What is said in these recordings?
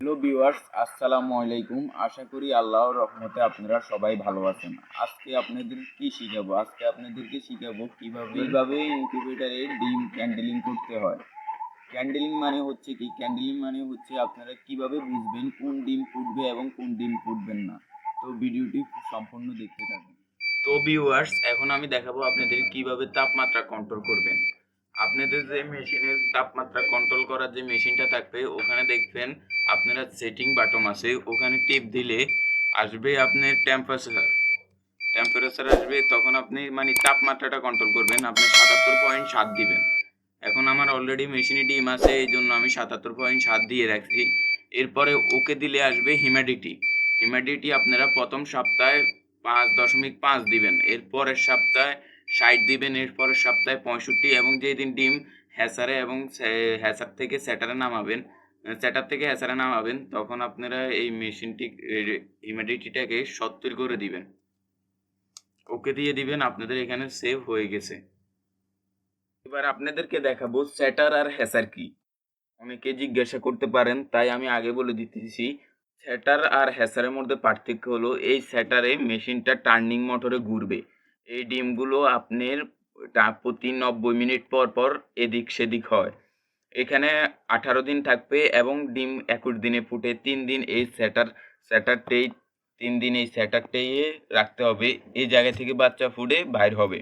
Hello viewers, আসসালামু আলাইকুম। আশা করি আল্লাহর রহমতে আপনারা সবাই ভালো আছেন। আজকে আপনাদের কি শিখাবো? আজকে আপনাদেরকে শিখাবো কীভাবে কীভাবে ইনকিউবেটারে ডিম ক্যান্ডেলিং করতে হয়। ক্যান্ডেলিং মানে হচ্ছে কি? ক্যান্ডেলিং মানে হচ্ছে আপনারা কীভাবে বুঝবেন কোন ডিম ফুটবে এবং কোন ডিম ফুটবেন না। তো ভিডিওটি সম্পূর্ণ দেখতে থাকুন। তো ভিউয়ার্স, এখন আমি দেখাবো আপনাদের কীভাবে তাপমাত্রা কন্ট্রোল করবেন। আপনাদের যে মেশিনের তাপমাত্রা কন্ট্রোল করার যে মেশিনটা থাকবে, ওখানে দেখবেন আপনারা সেটিং বাটন আছে, ওখানে টিপ দিলে আসবে আপনার টেম্পারেচার টেম্পারেচার আসবে, তখন আপনি মানে তাপমাত্রাটা কন্ট্রোল করবেন, আপনি সাতাত্তর পয়েন্ট সাত দিবেন। এখন আমার অলরেডি মেশিনে ডিম আছে, এই জন্য আমি সাতাত্তর পয়েন্ট সাত দিয়ে রাখছি। এরপরে ওকে দিলে আসবে হিউম্যাডিটি হিউম্যাডিটি আপনারা প্রথম সপ্তাহে পাঁচ দশমিক পাঁচ দিবেন, এরপরের সপ্তাহে ষাট দিবেন এর পরের সপ্তাহে পঁয়ষট্টি এবং যেদিন ডিম হ্যাসারে এবং হ্যাসার থেকে স্যাটারে নামাবেন স্যাটার থেকে হ্যাসারে নামাবেন, তখন আপনারা এই মেশিনটি হিউম্যাডিটিটাকে সত্তর করে দিবেন। ওকে দিয়ে দিবেন, আপনাদের এখানে সেভ হয়ে গেছে। এবার আপনাদেরকে দেখাবো স্যাটার আর হ্যাসার কি। অনেকে জিজ্ঞাসা করতে পারেন, তাই আমি আগে বলে দিতেছি, স্যাটার আর হ্যাসারের মধ্যে পার্থক্য হলো, এই স্যাটারে মেশিনটা টার্নিং মোটরে ঘুরবে। এই ডিমগুলো আপনার প্রতি নব্বই মিনিট পর পর এদিক সেদিক হয়। এখানে আঠারো দিন থাকবে এবং ডিম একুশ দিনে ফুটে। তিন দিন এই স্যাটার স্যাটারটেই তিন দিন এই স্যাটারটেই রাখতে হবে। এই জায়গা থেকে বাচ্চা ফুটে বাইর হবে।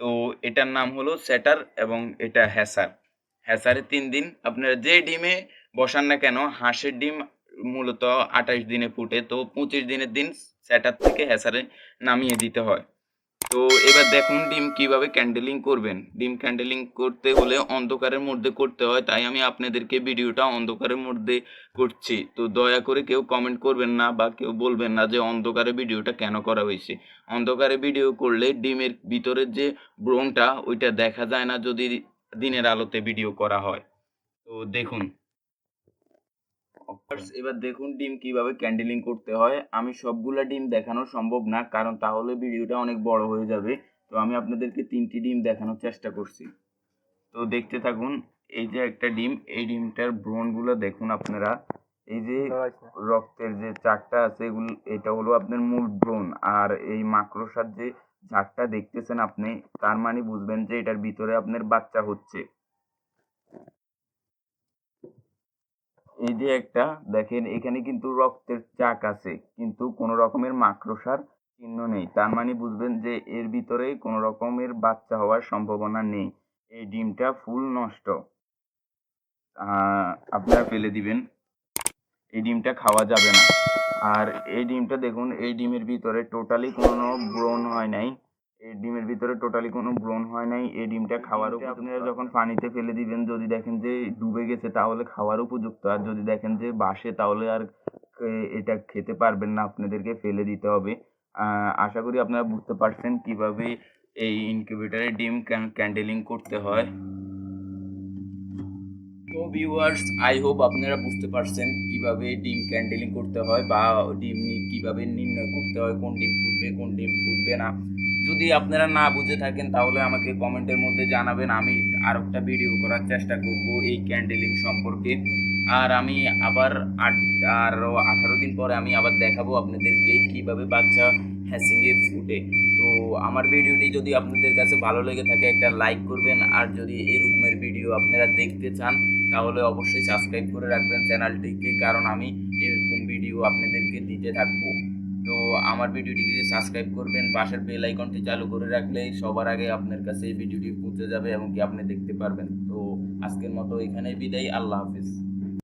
তো এটার নাম হলো স্যাটার এবং এটা হ্যাসার হ্যাসারে তিন দিন আপনারা যে ডিমে বসান না কেন, হাঁসের ডিম মূলত আঠাশ দিনে ফুটে। তো পঁচিশ দিনের দিন স্যাটার থেকে হ্যাসারে নামিয়ে দিতে হয়। তো এবার দেখুন ডিম কীভাবে ক্যান্ডেলিং করবেন। ডিম ক্যান্ডেলিং করতে হলে অন্ধকারের মধ্যে করতে হয়, তাই আমি আপনাদেরকে ভিডিওটা অন্ধকারের মধ্যে করছি। তো দয়া করে কেউ কমেন্ট করবেন না বা কেউ বলবেন না যে অন্ধকারে ভিডিওটা কেন করা হয়েছে। অন্ধকারে ভিডিও করলে ডিমের ভিতরের যে ব্রনটা ওইটা দেখা যায় না যদি দিনের আলোতে ভিডিও করা হয়। তো দেখুন এবার দেখুন ডিম কীভাবে ক্যান্ডেলিং করতে হয়। আমি সবগুলা ডিম দেখানো সম্ভব না কারণ তাহলে ভিডিওটা অনেক বড় হয়ে যাবে। তো আমি আপনাদেরকে তিনটি ডিম দেখানোর চেষ্টা করছি। তো দেখতে থাকুন এই যে একটা ডিম এই ডিমটার ব্রণগুলো দেখুন আপনারা। এই যে রক্তের যে চাকটা আছে এগুলো এটা হলো আপনার মূল ব্রণ আর এই মাকড়সার যে ঝাঁকটা দেখতেছেন আপনি তার মানে বুঝবেন যে এটার ভিতরে আপনার বাচ্চা হচ্ছে। এই যে একটা, দেখেন এখানে কিন্তু রক্তের চাক আছে, কিন্তু কোনো রকমের মাকড়সার চিহ্ন নেই। তার মানে বুঝবেন যে এর ভিতরে কোনো রকমের বাচ্চা হওয়ার সম্ভাবনা নেই। এই ডিমটা ফুল নষ্ট। আপনারা ফেলে দিবেন। এই ডিমটা খাওয়া যাবে না। আর এই ডিমটা দেখুন, এই ডিমের ভিতরে টোটালি কোনো ব্রণ হয় নাই। এই ডিমের ভিতরে টোটালি কোনো ব্রণ হয় নাই। এই ডিমটা খাওয়ার আপনারা যখন পানিতে ফেলে দিবেন যদি দেখেন যে ডুবে গেছে তাহলে খাওয়ার উপযুক্ত। আর যদি দেখেন যে বাসে তাহলে আর এটা খেতে পারবেন না আপনাদেরকে ফেলে দিতে হবে। আশা করি আপনারা বুঝতে পারছেন কীভাবে এই ইনকিউবেটরে ডিম ক্যান্ডেলিং করতে হয়। তো ভিউয়ার্স আই হোপ আপনারা বুঝতে পারছেন কীভাবে ডিম ক্যান্ডেলিং করতে হয় বা ডিম নি- কীভাবে নির্ণয় করতে হয় কোন ডিম ফুটবে কোন ডিম ফুটবে না। যদি আপনারা না বুঝে থাকেন, তাহলে আমাকে কমেন্টের মধ্যে জানাবেন। আমি আর একটা ভিডিও করার চেষ্টা করব এই ক্যান্ডেলিং সম্পর্কে। আর আমি আবার আট আরও আঠারো দিন পরে আমি আবার দেখাবো আপনাদেরকে কীভাবে বাচ্চা হ্যাসিংয়ে ফুটে। তো আমার ভিডিওটি যদি আপনাদের কাছে ভালো লেগে থাকে, একটা লাইক করবেন। আর যদি এরকমের ভিডিও আপনারা দেখতে চান, তাহলে অবশ্যই সাবস্ক্রাইব করে রাখবেন চ্যানেলটিকে। কারণ আমি এরকম ভিডিও আপনাদেরকে দিতে থাকব। তো আমার ভিডিওটিকে সাবস্ক্রাইব করবেন, পাশের বেল আইকনটি চালু করে রাখলে সবার আগে আপনার কাছে এই ভিডিওটি পৌঁছে যাবে এবং কি আপনি দেখতে পারবেন। তো আজকের মতো এখানেই বিদায়, আল্লাহ হাফিজ।